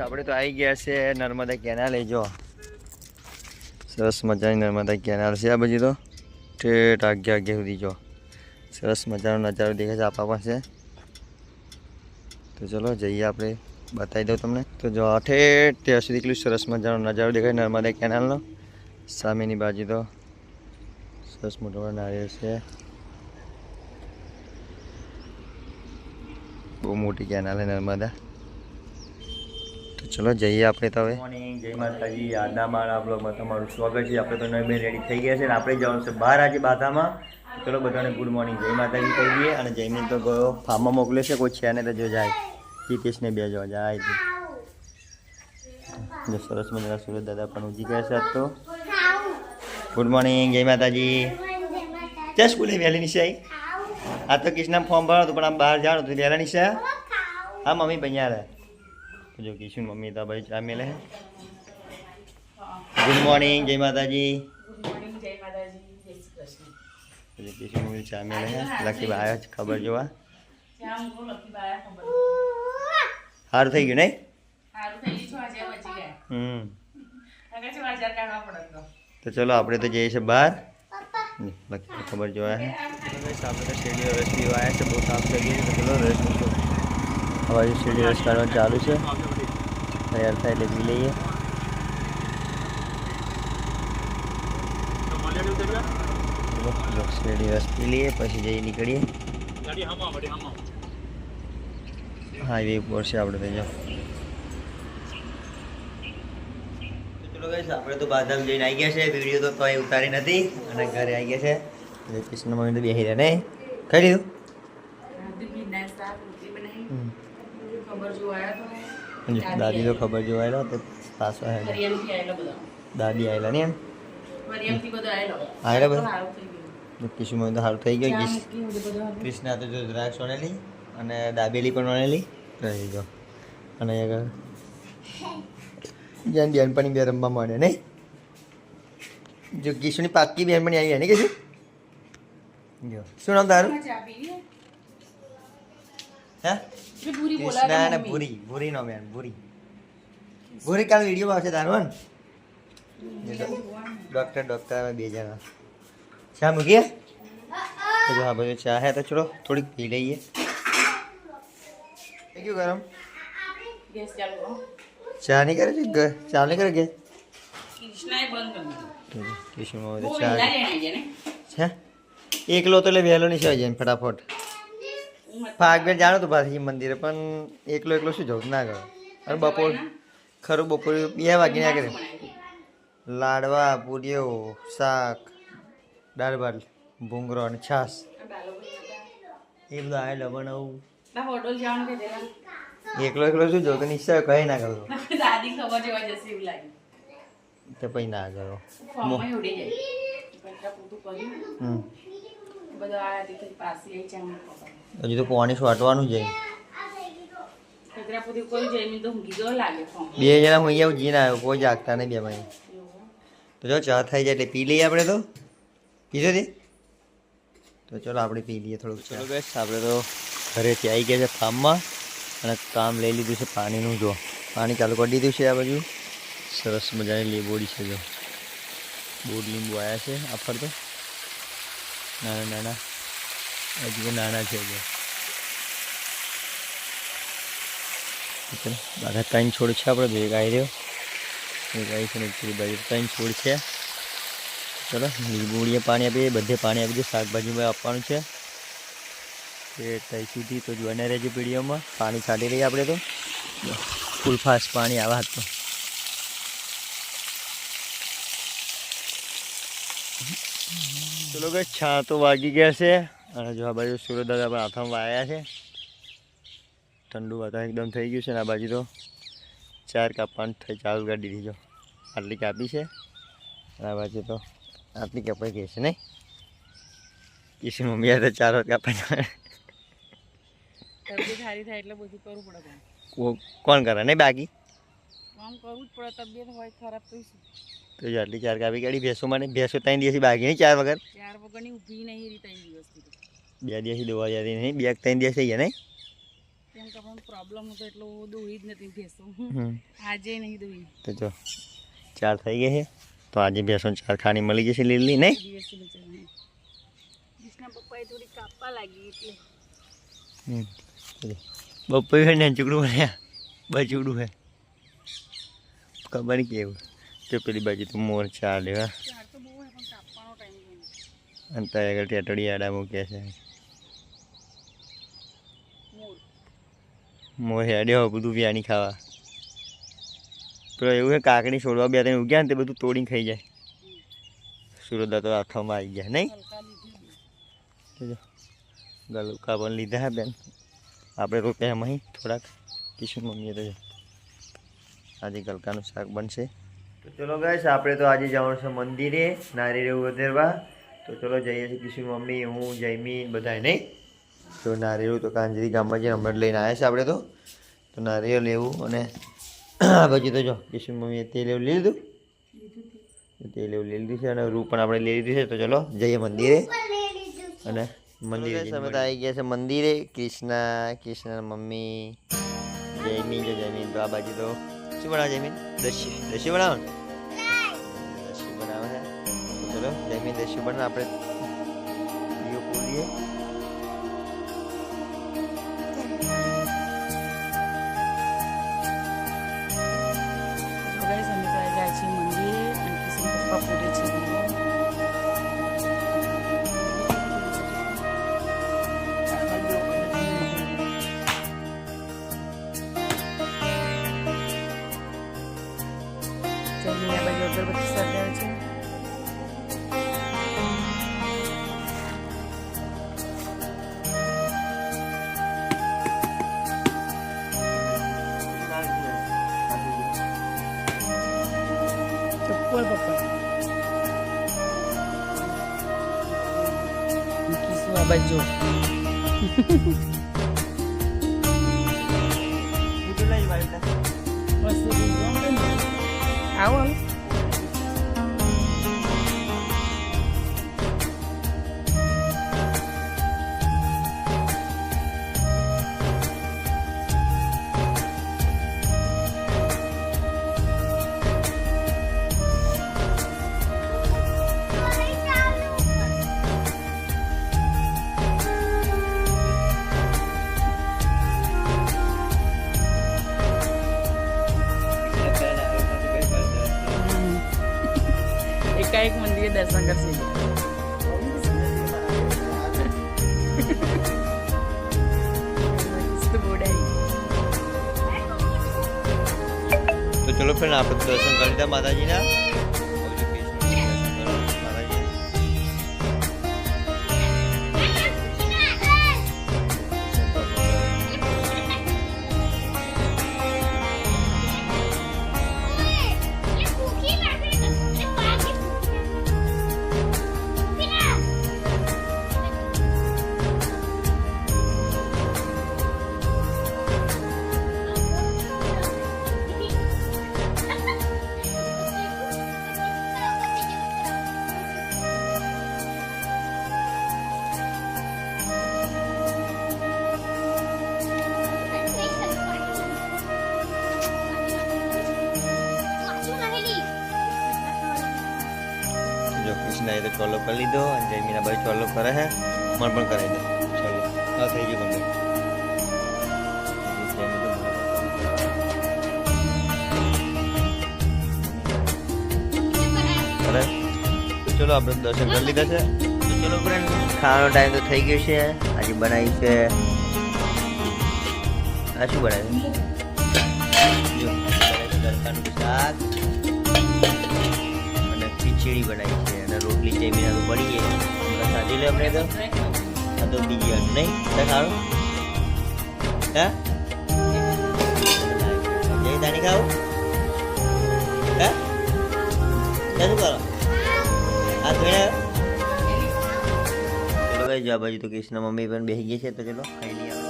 આપણે તો આવી ગયા છે નર્મદા કેનાલ એ જો. સરસ મજાની નર્મદા કેનાલ છે આ બધી તો. ઠેઠ આગે આગે સુધી જો. સરસ મજાનો નજારો દેખાય છે આપણા પાસે. તો ચલો જઈએ આપણે. બતાવી દઉં તમને. તો જો આ ઠેઠ ત્યાં સુધી એટલું સરસ મજાનો નજારો દેખાય નર્મદા કેનાલનો. સામેની બાજુ તો સરસ મોટો મોટો છે. બહુ મોટી કેનાલ નર્મદા. ચલો, જઈએ આપણે તો હવે. મોર્નિંગ જય માતાજી. આજના મારા બ્લોગમાં તમારું સ્વાગત છે. આપણે તો નવી રેડી થઈ ગયા છે અને આપણે જવાનું છે બહાર આજે બાધામાં. ચલો, બધાને ગુડ મોર્નિંગ જય માતાજી કહી દઈએ અને જયમીન તો ગયો, ફાર્મમાં મોકલે છે, કોઈ છે ને તો જો જાય. હિતેશને બે જો જાય જો સરસ મજાના સુરત દાદા પણ ઉજી ગયા છે આજ તો. ગુડ મોર્નિંગ જય માતાજી. ત્યાં સ્કૂલે વહેલી નિશાઈ? આ તો કિશના ફોર્મ ભરો તો પણ આમ બહાર જાણું તો વહેલા નિશા હા, મમ્મી ભાઈ રહે તો જો કિશુન મમ્મી તો ભાઈ ચા મેલે ગુડ મોર્નિંગ જય માતાજી. કિશન મમ્મી ચા મેલે હે. લકી આવ્યો છે ખબર જોવા. સારું થઈ ગયું નહીં? તો ચલો આપણે તો જઈએ છીએ બહાર. ખબર જોવા આપણે પીવા આવ્યા છે બહુ સાફ થઈ ગયું છે તો હવે શેરડી કાઢવાનું ચાલુ છે. તૈયાર થાય એટલે પી લઈએ પી પછી જઈ નીકળીએ હાઈવે ઉપર છે આપણે ચલો આપણે તો બાદામ જઈને આવી ગયા છે વીડિયો તો તોય ઉતારી નથી અને ઘરે આવી ગયા છે કૃષ્ણ મમ્મી તો બેસી રહ્યા નહીં ખાઈ લીધું દાદી તો ખબર જોવાયેલો તો પાછો હેડે દાદી આવેલા ને એમ? આવેલા. બધા? તો કિશુ મમ્મી તો સારું થઈ ગયું. કિશ કૃષ્ણા તો જો દ્રાક્ષ વણેલી અને દાબેલી પણ વણેલી રહી ગયો. અને આગળ જ્યાં બેનપણી બે રમવા મળે નહીં જો કિશુની પાક્કી બેનપણી આવી ને કે શું જો. શું નામ તારું? કૃષ્ણા ને ભૂરી ભૂરી નો બેન ભૂરી. ભૂરી કાલ વીડિયો આવશે તારો ડોક્ટર ડોક્ટર બે જણા. ચા મૂકીએ? તો હા. ભાઈ ચા હે તો ચલો થોડીક પી લઈએ. એ ક્યું ગરમ? ચા નહીં કરે છે? ચા નહીં કરે કે? કિશુમાં ચા છે એકલો તો એટલે વહેલો નહીં જાય ફટાફટ. ફાગવેર જાણો તો પાછી મંદિરે પણ એકલો એકલો શું જવું? ના ગયો. અને બપોર ખરું બપોરે બે વાગે ના કરે. લાડવા પૂરીઓ શાક દાળ ભાત ભૂંગરો અને છાસ એ બધું આવેલા બનાવું એકલો એકલો શું જવું? તો નિશ્ચય કહી ના કરો દાદી ખબર જેવા જશે એવું લાગ્યું. તો પછી ના કરો હમ. હજુ તો પાણી છોટવાનું છે? બે જણા હું અહીંયા જીને આવ્યો કોઈ જાગતા નહીં બે ભાઈ. તો જો ચા થઈ જાય એટલે પી લઈએ આપણે તો. પીધો તે? તો ચલો આપણે પી લઈએ થોડુંક ચલો બેસ આપણે તો ઘરેથી આવી ગયા છે ફાર્મમાં અને કામ લઈ લીધું છે પાણીનું જો. પાણી ચાલુ કરી દીધું છે આ બાજુ. સરસ મજાની લીંબોડી છે જો. બોર લીંબુ આવ્યા છે આ તો. નાના નાના હજી નાના છે જો ચલો ત્રણ છોડ છે આપણે ભેગા આવી રહ્યો. ભેગા આવી છે ને ત્રણ છોડ છે. ચલો, લીંબુડીએ પાણી આપીએ બધે પાણી આપી દઈએ શાકભાજીમાં આપવાનું છે. એ ત્યાં સુધી તો જોઈને રહેજો પીડીઓમાં પાણી કાઢી લઈએ આપણે તો. ફૂલ ફાસ્ટ પાણી આવા તો ચલો કે છા તો વાગી ગયા છે. અને જો આ બાજુ સુરત દાદા પણ હાથમાં આવ્યા છે. ઠંડુ વાતાવરણ એકદમ થઈ ગયું છે ને આ બાજુ તો. ચાર કાપવાનું થઈ ચાલુ કરી દીધી જો. આટલી કાપી છે. અને આ બાજુ તો આટલી કપાઈ ગઈ છે નહીં? કિશન મમ્મી આ તો ચાર વાર કાપાઈ કોણ કરે નહીં બાકી? કામ કરવું જ પડે. તબિયત હોય ખરાબ તો તો જો આટલી ચાર કાપી કાઢી ભેંસો મને ભેંસો ત્રણ દિવસથી બાકી નહીં ચાર વગર. ચાર વગરની ઊભી નહીં રહી ત્રણ દિવસથી બે દિવસથી દોવા જતી નહીં બે ત્રણ દિવસ થઈ ગયા નહીં? પ્રોબ્લેમ હતો એટલો દોડી જ નથી ભેંસો. હમ. આજે નહીં દોડી તો જો ચાર થઈ ગઈ છે. તો આજે બેસો ચાર ખાણી મળી જશે લીલી નહીં? દિવસે. બપોર ચૂકડું બન્યા. બચુડું છે. ખબર કેવું. તો પેલી તો મોર ટાઈમ નહીં અને ત્યાં આગળ ટેટડી છે. મોર હેડ્યો બધું વ્યાની ખાવા. પેલો એવું છે, કાકડી છોડવા બે ત્રણ ઉગ્યા ને, તે બધું તોડીને ખાઈ જાય. સુરદા તો હાથમાં આવી ગયા, નહીં? ગલુકા પણ લીધા હા બેન. આપણે તો ત્યાં થોડાક. કિશન મમ્મીએ તો આજે ગલકાનું શાક બનશે. તો ચલો ગાઈસ આપણે તો આજે જવાનું છે મંદિરે નારિયેળ વધેરવા તો ચલો જઈએ છીએ કિશુ મમ્મી હું જયમી બધાય નહીં? તો નારિયેળું તો કાંજરી ગામમાં જઈને હમણાં લઈને આવ્યા છે આપણે તો. તો નારિયેળ લેવું અને આ બાજુ તો જો કિશુ મમ્મીએ તેલ એવું લઈ લીધું. તેલ એવું લઈ લીધું છે અને રૂ પણ આપણે લઈ લીધું છે. તો ચલો જઈએ મંદિરે અને મંદિરે સમય તો આવી ગયા છે મંદિરે. કૃષ્ણા કૃષ્ણ મમ્મી જયમીન જો જયમીન તો આ બાજુ તો. શું બનાવે જયમીન? દસ્યુ દસ્યુ બનાવો ચલો જયમીન દસ્યુ બનાવે આપણે ચપ્પલ પપ્પા મૂકીશું આ બાજુ વસ્તુ આવો હવે. એકાએક મંદિરે દર્શન કરશે મસ્ત બોડાઈ તો ચલો ફ્રેન્ડ આપણે દર્શન કરી લીધા માતાજીના કૃષ્ણએ કરી લીધો અને જયમીના ભાઈ ચોલો કરે છે મને પણ કરાવી દે. ચોલો. હા, થઈ ગયું તો ચલો, આપણે દર્શન કરી લીધા છે. ચલો ખાવાનો ટાઈમ તો થઈ ગયો છે. આજે બનાવી છે. આ શું બનાવ્યું? જો શાક. અને ખીચડી બનાવી છે. અને રોટલી જમીને તો પડી ગઈ હમણાં સાજી લે અમને તો. આ તો બીજી વાર નહીં? તો ખાવું હા? જઈ દાની ખાવું હા શું કરો? આ ધોઈને ચલો ભાઈ, જો બાજુ તો કૃષ્ણ મમ્મી પણ બેસી ગઈ છે, તો ચલો ખાઈ લઈએ.